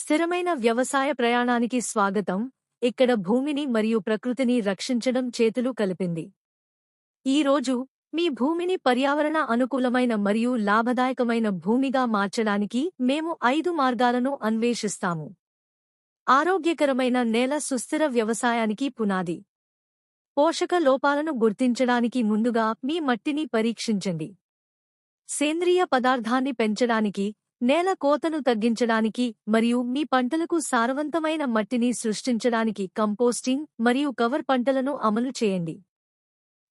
స్థిరమైన వ్యవసాయ ప్రయాణానికి స్వాగతం. ఇక్కడ భూమిని మరియు ప్రకృతిని రక్షించడం చేతులు కలిపింది. ఈ రోజు మీ భూమిని పర్యావరణ అనుకూలమైన మరియు లాభదాయకమైన భూమిగా మార్చడానికి మేము ఐదు మార్గాలను అన్వేషిస్తాము. ఆరోగ్యకరమైన నేల సుస్థిర వ్యవసాయానికి పునాది. పోషక లోపాలను గుర్తించడానికి ముందుగా మీ మట్టిని పరీక్షించండి. సేంద్రియ పదార్థాన్ని పెంచడానికి నేల కోతను తగ్గించడానికి మరియు మీ పంటలకు సారవంతమైన మట్టిని సృష్టించడానికి కంపోస్టింగ్ మరియు కవర్ పంటలను అమలు చేయండి.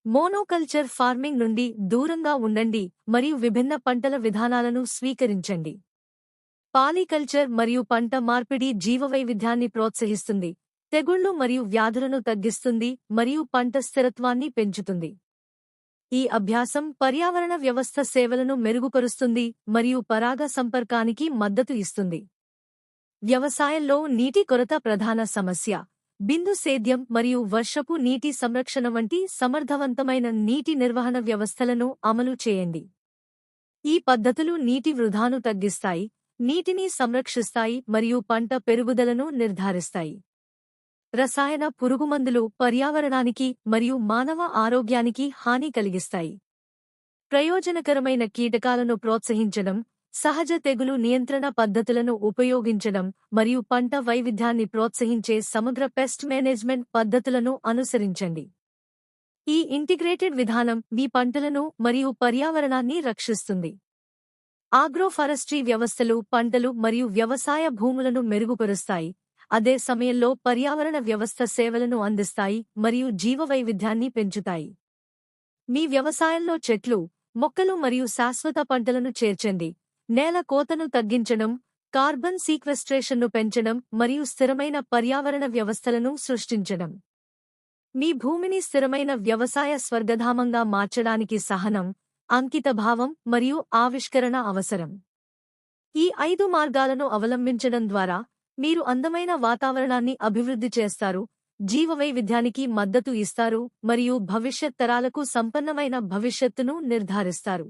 మోనోకల్చర్ ఫార్మింగ్ నుండి దూరంగా ఉండండి మరియు విభిన్న పంటల విధానాలను స్వీకరించండి. పాలికల్చర్ మరియు పంట మార్పిడి జీవవైవిధ్యాన్ని ప్రోత్సహిస్తుంది తెగుళ్ళు మరియు వ్యాధులను తగ్గిస్తుంది మరియు పంట స్థిరత్వాన్ని పెంచుతుంది. ఈ అభ్యాసం పర్యావరణ వ్యవస్థ సేవలను మెరుగుపరుస్తుంది మరియు పరాగ సంపర్కానికి మద్దతు ఇస్తుంది. వ్యవసాయంలో నీటి కొరత ప్రధాన సమస్య. బిందు సేద్యం మరియు వర్షపు నీటి సంరక్షణ వంటి సమర్థవంతమైన నీటి నిర్వహణ వ్యవస్థలను అమలు చేయండి. ఈ పద్ధతులు నీటి వృధాను తగ్గిస్తాయి నీటిని సంరక్షిస్తాయి మరియు పంట పెరుగుదలను నిర్ధారిస్తాయి. రసాయన పురుగుమందులు పర్యావరణానికి మరియు మానవ ఆరోగ్యానికి హాని కలిగిస్తాయి. ప్రయోజనకరమైన కీటకాలను ప్రోత్సహించడం సహజ తెగులు నియంత్రణ పద్ధతులను ఉపయోగించడం మరియు పంట వైవిధ్యాన్ని ప్రోత్సహించే సమగ్ర పెస్ట్ మేనేజ్మెంట్ పద్ధతులను అనుసరించండి. ఈ ఇంటిగ్రేటెడ్ విధానం మీ పంటలను మరియు పర్యావరణాన్ని రక్షిస్తుంది. ఆగ్రోఫారెస్ట్రీ వ్యవస్థలు పంటలు మరియు వ్యవసాయ భూములను మెరుగుపరుస్తాయి. అదే సమయంలో పర్యావరణ వ్యవస్థ సేవలను అందిస్తాయి మరియు జీవవైవిధ్యాన్ని పెంచుతాయి. మీ వ్యవసాయంలో చెట్లు మొక్కలు మరియు శాశ్వత పంటలను చేర్చండి. నేల కోతను తగ్గించడం కార్బన్ సీక్వెస్ట్రేషన్ను పెంచడం మరియు స్థిరమైన పర్యావరణ వ్యవస్థలను సృష్టించడం. మీ భూమిని స్థిరమైన వ్యవసాయ స్వర్గధామంగా మార్చడానికి సహనం అంకితభావం మరియు ఆవిష్కరణ అవసరం. ఈ ఐదు మార్గాలను అవలంబించడం ద్వారా మీరు అందమైన వాతావరణాన్ని అభివృద్ధి చేస్తారు జీవవైవిధ్యానికి మద్దతు ఇస్తారు మరియు భవిష్యత్ తరాలకు సంపన్నమైన భవిష్యత్తును నిర్ధారిస్తారు.